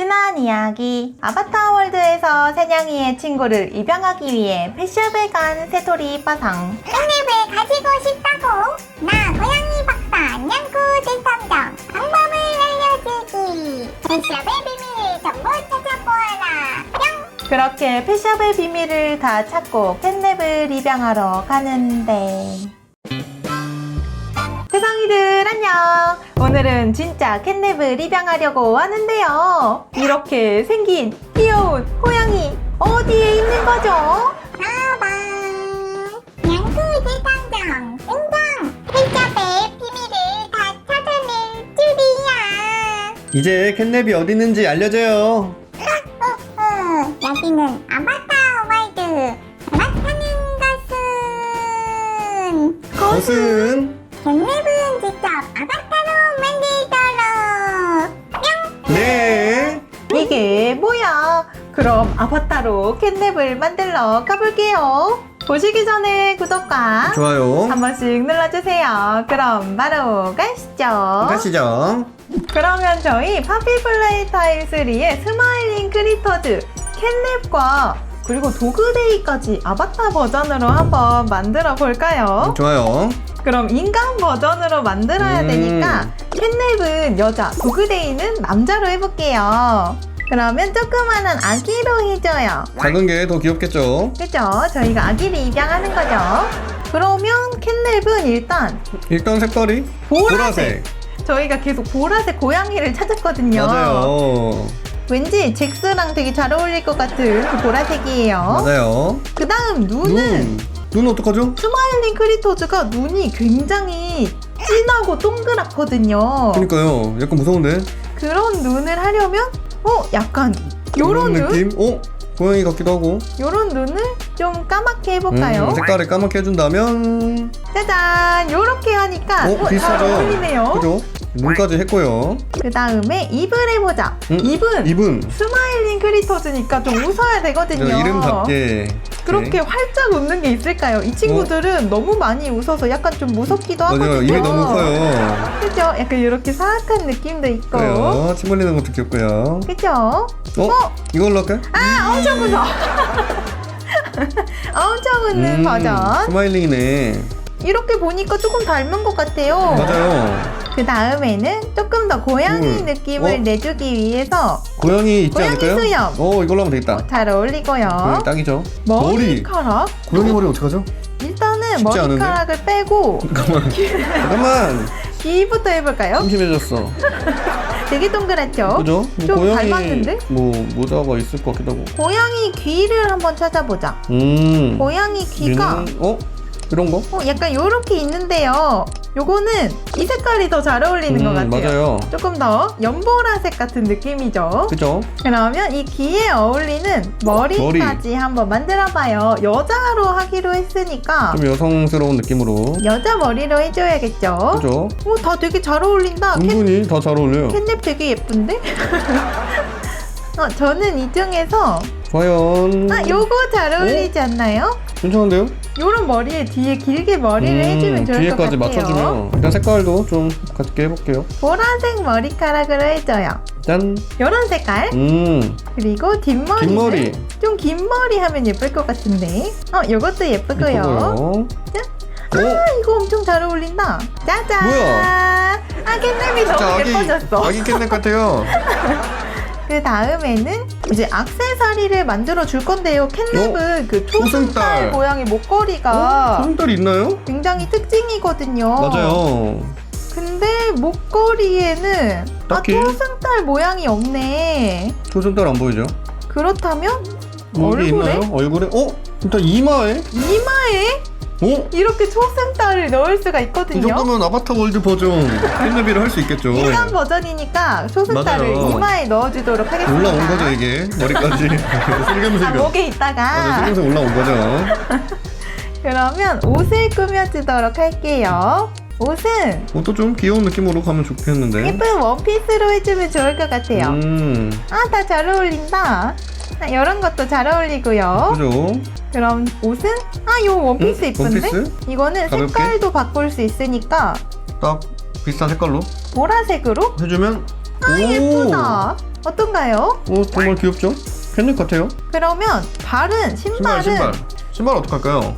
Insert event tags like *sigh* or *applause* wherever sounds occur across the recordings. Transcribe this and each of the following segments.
지난 이야기 아바타 월드에서 세냥이의 친구를 입양하기 위해 패션을 간 새토리 빠상. 깻잎을 가지고 싶다고? 나 고양이 박사 냥구 대탐정 방법을 알려주기. 패션의 비밀을 전부 찾아보아라. 뿅. 그렇게 패션의 비밀을 다 찾고 캣냅을 입양하러 가는데 세상이들 안녕. 오늘은 진짜 캣냅을 입양하려고 하는데요. 이렇게 생긴 귀여운 고양이 어디에 있는 거죠? 빠밤 냥구 대탐정 등장 패션의 비밀을 다 찾아낼 줄이야. 이제 캣냅이 어디 있는지 알려줘요. 어, 여기는 아바타 월드. 아바타는 것은 것은? 캣냅은 그럼 아바타로 캣냅을 만들러 가볼게요. 보시기 전에 구독과 좋아요. 한 번씩 눌러주세요. 그럼 바로 가시죠. 가시죠. 그러면 저희 파피플레이 타임 3의 스마일링 크리터즈 캣냅과 그리고 도그데이까지 아바타 버전으로 한번 만들어 볼까요? 좋아요. 그럼 인간 버전으로 만들어야 음. 되니까 캣냅은 여자, 도그데이는 남자로 해볼게요. 그러면 조그마한 아기로 해줘요. 작은 게 더 귀엽겠죠? 그죠? 저희가 아기를 입양하는 거죠. 그러면 캣냅은 일단 일단 색깔이 보라색. 저희가 계속 보라색 고양이를 찾았거든요. 맞아요. 왠지 잭스랑 되게 잘 어울릴 것 같은 그 보라색이에요. 맞아요. 그 다음 눈은 눈. 눈 어떡하죠? 스마일링 크리터즈가 눈이 굉장히 진하고 동그랗거든요. 그니까요. 약간 무서운데? 그런 눈을 하려면 어 약간 요런 눈? 느낌? 어? 고양이 같기도 하고. 요런 눈을 좀 까맣게 해볼까요? 음, 색깔을 까맣게 해준다면. 짜잔 요렇게 하니까 어, 어, 비슷하죠? 잘 어울리네요 그죠? 눈까지 했고요. 그 다음에 입을 해보자 음, 입은 입은. 스마일링 크리터즈니까 좀 웃어야 되거든요 이름답게. 그렇게 네. 활짝 웃는 게 있을까요? 이 친구들은 너무 많이 웃어서 약간 좀 무섭기도 하거든요 맞아요. 입이 너무 커요. 그죠? 약간 이렇게 사악한 느낌도 있고 그래요. 침 흘리는 것도 귀엽고요. 그죠? 어? 이걸로 할까요? 아 엄청 무서워 *laughs* 엄청 웃는 음, 버전 스마일링이네. 이렇게 보니까 조금 닮은 것 같아요 맞아요. 그 다음에는 조금 더 고양이 음. 느낌을 어? 내주기 위해서 고양이 있지 고양이 않을까요? 수염. 어, 이걸로 하면 되겠다. 잘 어울리고요. 고양이 딱이죠. 머리. 머리카락? 고양이 머리 어떡하죠? 일단은 쉽지 않은데? 머리카락을 빼고 잠깐만. 잠깐만. 귀부터 해볼까요? 심심해졌어. 되게 동그랗죠? 그죠? 뭐 좀 닮았는데? 뭐 모자가 있을 것 같기도 하고. 고양이 귀를 한번 찾아보자. 음. 고양이 귀가 얘는- 어? 이런 거? 어, 약간 요렇게 있는데요. 요거는 이 색깔이 더 잘 어울리는 것 음, 같아요. 맞아요. 조금 더 연보라색 같은 느낌이죠. 그죠? 그러면 이 귀에 어울리는 머리까지 한번 만들어봐요. 여자로 하기로 했으니까 좀 여성스러운 느낌으로. 여자 머리로 해줘야겠죠. 그죠? 오, 다 되게 잘 어울린다. 캣, 은근히 다 잘 어울려요. 캣냅 되게 예쁜데? *laughs* 어, 저는 이 중에서 과연. 아, 요거 잘 어울리지 않나요? 괜찮은데요? 요런 머리에 뒤에 길게 머리를 해주면 좋을 것 음, 뒤에까지 같아요. 맞춰주면 일단 색깔도 좀 같게 해볼게요. 보라색 머리카락으로 해줘요. 짠. 요런 색깔. 음. 그리고 뒷머리는 뒷머리. 좀 긴 머리 하면 예쁠 것 같은데. 어, 요것도 예쁘고요. 예쁘고요. 짠. 어? 아, 이거 엄청 잘 어울린다. 짜잔. 뭐야? 아, 캣냅이 너무 예뻐졌어. 아기 캣넷 같아요. *laughs* 그 다음에는 이제 악세사리를 만들어 줄 건데요. 캣냅은 그 초승달 초승달. 모양의 목걸이가 소금달이 있나요? 굉장히 특징이거든요. 맞아요. 근데 목걸이에는 딱히? 아, 초승달 모양이 없네. 초승달 안 보이죠? 그렇다면 얼굴에? 있나요? 얼굴에? 어? 일단 이마에? 이마에 어? 이렇게 초승달을 넣을 수가 이 있거든요. 정도면 아바타 월드 버전 *laughs* 캔네비를 할 수 있겠죠. 인간 버전이니까 초승달을 맞아요. 이마에 넣어주도록 하겠습니다. 올라온 거죠 이게 머리까지 *laughs* 아, 슬금슬금. 목에 맞아 있다가 슬금슬금 올라온 거죠. *laughs* 그러면 옷을 꾸며주도록 할게요. 옷은 옷도 좀 귀여운 느낌으로 가면 좋겠는데. 예쁜 원피스로 해주면 좋을 것 같아요. 음, 아, 다 잘 어울린다. 아, 이런 것도 잘 어울리고요. 그죠? 그럼 옷은? 아, 요 원피스 음, 이쁜데? 원피스? 이거는 가볍게? 색깔도 바꿀 수 있으니까 딱 비슷한 색깔로 보라색으로? 해주면 아, 예쁘다. 어떤가요? 어 정말 귀엽죠? 캣넷 같아요. 그러면 발은 신발 신발은 신발 신발 어떡할까요?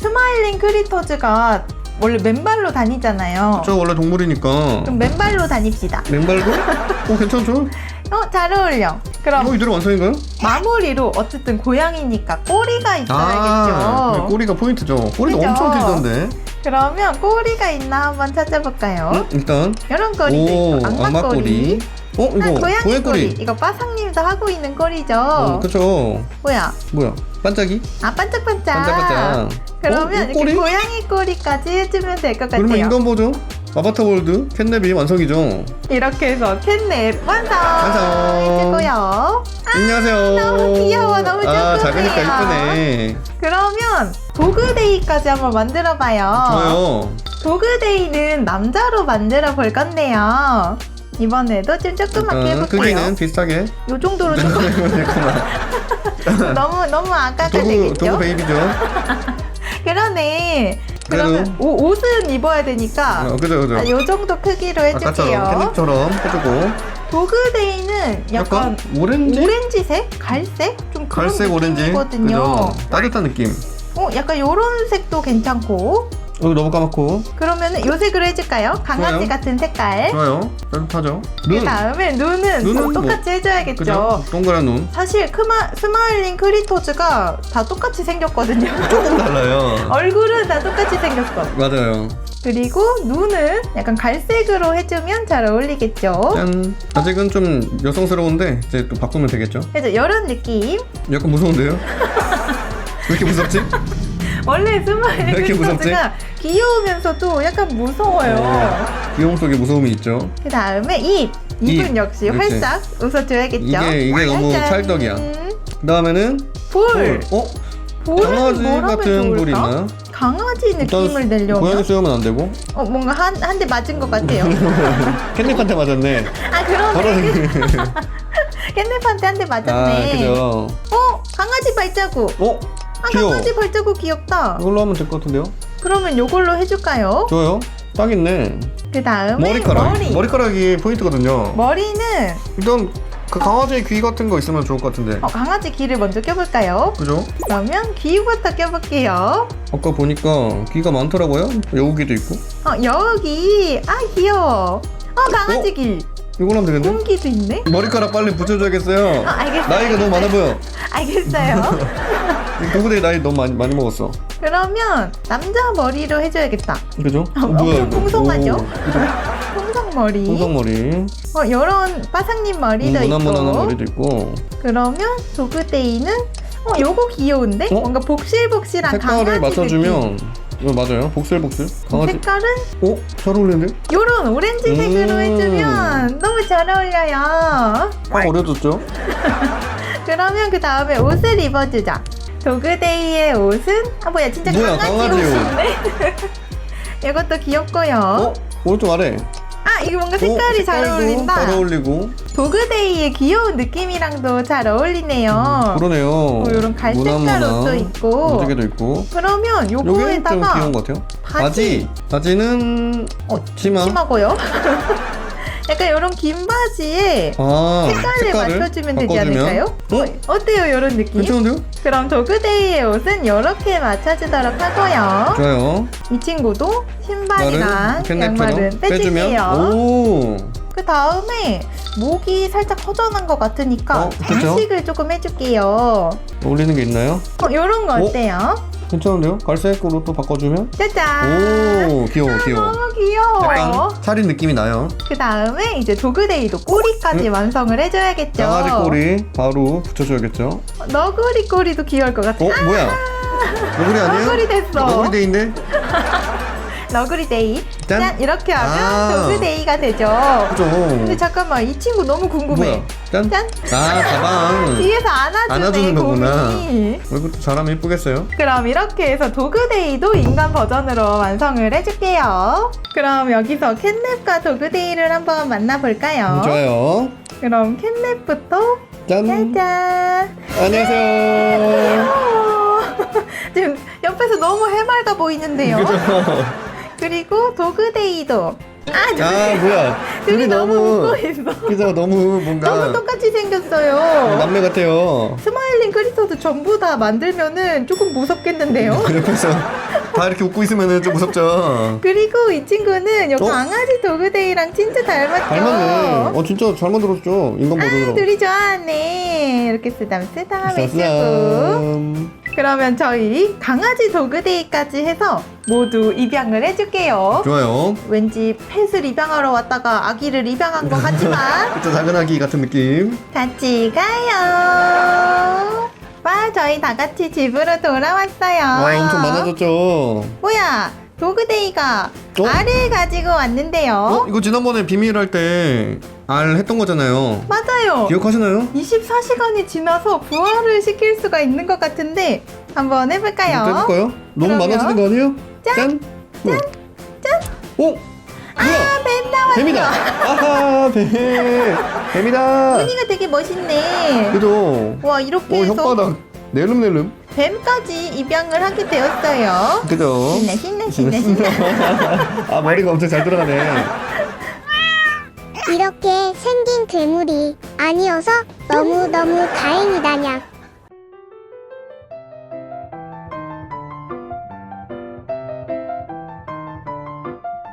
스마일링 크리터즈가 원래 맨발로 다니잖아요. 저 원래 동물이니까 그럼 맨발로 다닙시다. 맨발도? 어 괜찮죠? 어, 잘 어울려. 그럼 이거 이대로 완성인가요? 마무리로 어쨌든 고양이니까 꼬리가 아 있어야겠죠. 꼬리가 포인트죠. 꼬리가 그죠? 엄청 길던데. 그러면 꼬리가 있나 한번 찾아볼까요? 응? 일단 이런 꼬리도 오 있고 악마 꼬리. 어 아, 이거 고양이 고양 꼬리. 꼬리. 이거 빠상님도 하고 있는 꼬리죠. 어 그쵸. 뭐야? 뭐야? 반짝이? 아 반짝반짝. 반짝반짝. 그러면 어? 이 이렇게 꼬리? 고양이 꼬리까지 해주면 될 것 같아요. 그러면 인간 버전 아바타 월드 캣냅이 완성이죠. 이렇게 해서 캣냅 완성. 완성. 해주고요. 안녕하세요. 너무 귀여워, 너무 아 조그매요. 작으니까 이쁘네. 그러면 도그데이까지 한번 만들어봐요. 좋아요. 도그데이는 남자로 만들어 볼 건데요. 이번에도 좀 조그맣게 일단 해볼게요. 크기는 비슷하게. 요 정도로 조금. *laughs* *laughs* 너무 너무 아까가 도구 되겠죠? 도구 베이비죠. *laughs* 그러네. 그러면 옷, 옷은 입어야 되니까 어, 그죠 그죠. 아, 요 정도 크기로 아까처럼 해줄게요. 캣냅처럼 해주고. 도그데이는 약간 약간 오렌지? 오렌지색, 갈색, 좀 그런 갈색 오렌지. 느낌이거든요. 그죠. 따뜻한 느낌. 어, 약간 요런 색도 괜찮고. 여기 너무 까맣고. 그러면은 요 색으로 해줄까요? 강아지 좋아요. 같은 색깔. 좋아요. 따뜻하죠. 그 눈. 다음에 눈은, 눈은 뭐 뭐- 똑같이 해줘야겠죠. 그죠? 동그란 눈. 사실 크마, 스마일링 크리토즈가 다 똑같이 생겼거든요. *laughs* 조금 달라요. *laughs* 얼굴은 다 똑같이 생겼어. 맞아요. 그리고 눈은 약간 갈색으로 해주면 잘 어울리겠죠. 짠. 아직은 좀 여성스러운데 이제 또 바꾸면 되겠죠. 그래서 이런 느낌. 약간 무서운데요? *laughs* 왜 이렇게 무섭지? 원래 스마일링 왜 이렇게 크리토즈가 귀여우면서도 약간 무서워요. 어, 귀여움 속에 무서움이 있죠. 그 다음에 입. 입은 입. 역시 그렇지. 활짝 웃어줘야겠죠. 이게- 이게 너무 짜잔. 찰떡이야. 그 다음에는 볼. 어? 볼은 강아지 뭘 하면 같은 좋을까? 볼이 있나요? 강아지 느낌을 내려면 고양이 수염은 안 되고 어, 뭔가 한 한 대 맞은 것 같아요. *laughs* 캣닙한테 맞았네. 아 그러네. 캣nep한테 *laughs* *laughs* 한대아 맞았네. 그죠. 어 강아지 발자국. 어? 아 귀여워. 강아지 발자국 귀엽다. 이걸로 하면 될 것 같은데요? 그러면 요걸로 해줄까요? 좋아요. 딱 있네. 그 다음에 머리카락. 머리. 머리 카락이 포인트거든요. 머리는 일단 그 강아지 귀 같은 거 있으면 좋을 것 같은데. 어, 강아지 귀를 먼저 껴볼까요? 그죠? 그러면 귀부터 껴볼게요. 아까 보니까 귀가 많더라고요. 여우귀도 있고. 어 여기 아 귀여워. 어 강아지 어? 귀. 이걸로 하면 되겠네. 공기도 있네. 머리카락 빨리 붙여줘야겠어요. 어, 알겠어요. 나이가 너무 많아 보여. 알겠어요. *laughs* 누구들 나이 너무 많이, 많이 먹었어. 그러면 남자 머리로 해줘야겠다. 그죠? 어, 엄청 풍성하죠? 오, 그죠? 풍성머리. 풍성머리. 어, 요런 빠상님 머리도 음, 있고. 무난무난한 머리도 있고. 그러면 도그데이는 어, 요거 귀여운데? 어? 뭔가 복실복실한 색깔을 강아지 맞춰주면 이거 맞아요. 복슬복슬. 강아지. 색깔은 어? 잘 어울리는데? 요런 오렌지색으로 음. 해주면 잘 어울려요. 딱 어려졌죠? 그러면 그 다음에 옷을 입어주자. 도그데이의 옷은 아 뭐야 진짜 뭐야, 강아지, 강아지 옷. 옷인데? *laughs* 이것도 귀엽고요. 어? 오른쪽 아래. 아 이거 뭔가 색깔이 어, 잘 색깔도 어울린다. 잘 어울리고. 도그데이의 귀여운 느낌이랑도 잘 어울리네요. 그러네요. 어, 요런 갈색깔 무난무난 옷도 있고. 무지개도 있고. 그러면 요거에다가 귀여운 것 같아요. 바지. 바지. 는 어, 치마. 심하고요. *laughs* 약간 요런 긴 바지에 아, 색깔을, 맞춰주면 되지 바꿔주면? 않을까요? 어? 어때요 요런 느낌? 괜찮은데요? 그럼 도그데이의 옷은 이렇게 맞춰주도록 하고요. 좋아요. 이 친구도 신발이랑 양말은 빼주세요. 오그 다음에 목이 살짝 허전한 것 같으니까 어, 그쵸? 장식을 조금 해줄게요. 어울리는 게 있나요? 어, 요런 거 어? 어때요? 괜찮은데요? 갈색으로 또 바꿔주면 짜잔! 오 귀여워 귀여워 너무 귀여워요. 약간 살인 느낌이 나요 그 다음에 이제 도그데이도 꼬리까지 완성을 해줘야겠죠. 강아지 꼬리 바로 붙여줘야겠죠 어 너구리 꼬리도 귀여울 것 같아. 뭐야 너구리 아니에요? 너구리 됐어. 너구리 데이인데 *laughs* 너구리 데이. 짠. 짠. 이렇게 하면 아. 도그데이가 되죠. 그죠 근데 잠깐만 이 친구 너무 궁금해. 뭐야 짠? 짠. 아 가방 *laughs* 뒤에서 안아주네 안아주는 거구나. 곰이. 이것도 잘하면 예쁘겠어요 그럼 이렇게 해서 도그데이도 인간 버전으로 완성을 해줄게요. 그럼 여기서 캣냅과 도그데이를 한번 만나볼까요? 좋아요 그럼 캣냅부터 짠 짜잔. 안녕하세요 귀여워. *laughs* 지금 옆에서 너무 해맑아 보이는데요. 그죠 그리고 도그데이도 아, 아 뭐야 *laughs* 둘이 너무 웃고 있어. 그죠 너무 뭔가 너무 똑같이 생겼어요. 남매 같아요 스마일링 크리스터도 전부 다 만들면은 조금 무섭겠는데요? 옆에서 다 이렇게 웃고 있으면 좀 무섭죠 그리고 이 친구는 요 어? 강아지 도그데이랑 진짜 닮았죠? 닮았네 어 진짜 잘 만들었죠 인간 아, 버전으로 둘이 좋아하네. 이렇게 쓰담쓰담 해주고. 쌈 그러면 저희 강아지 도그데이까지 해서 모두 입양을 해줄게요. 좋아요 왠지 펫을 입양하러 왔다가 아기를 입양한 것 같지만 진짜 작은 아기 같은 느낌 같이 가요. 와, 저희 다 같이 집으로 돌아왔어요. 와 엄청 많아졌죠 뭐야, 도그데이가 어? 알을 가지고 왔는데요. 어? 이거 지난번에 비밀 할 때 알 했던 거잖아요 맞아요. 기억하시나요? 24시간이 지나서 부활을 시킬 수가 있는 것 같은데 한번 해볼까요? 한번 해볼까요? 너무 그러면- 많아지는 거 아니에요? 짠! 짠! 짠! 짠! 오! 뭐야? 아, 뱀 나왔어. 뱀이다! 아하 뱀! 뱀이다! 무늬가 되게 멋있네. 그죠? 와 이렇게 오 해서 혓바닥 낼름낼름 뱀까지 입양을 하게 되었어요. 그죠? 신나 신나 신나 신나. 아 머리가 엄청 잘 돌아가네 이렇게 생긴 괴물이 아니어서 너무너무 다행이다냐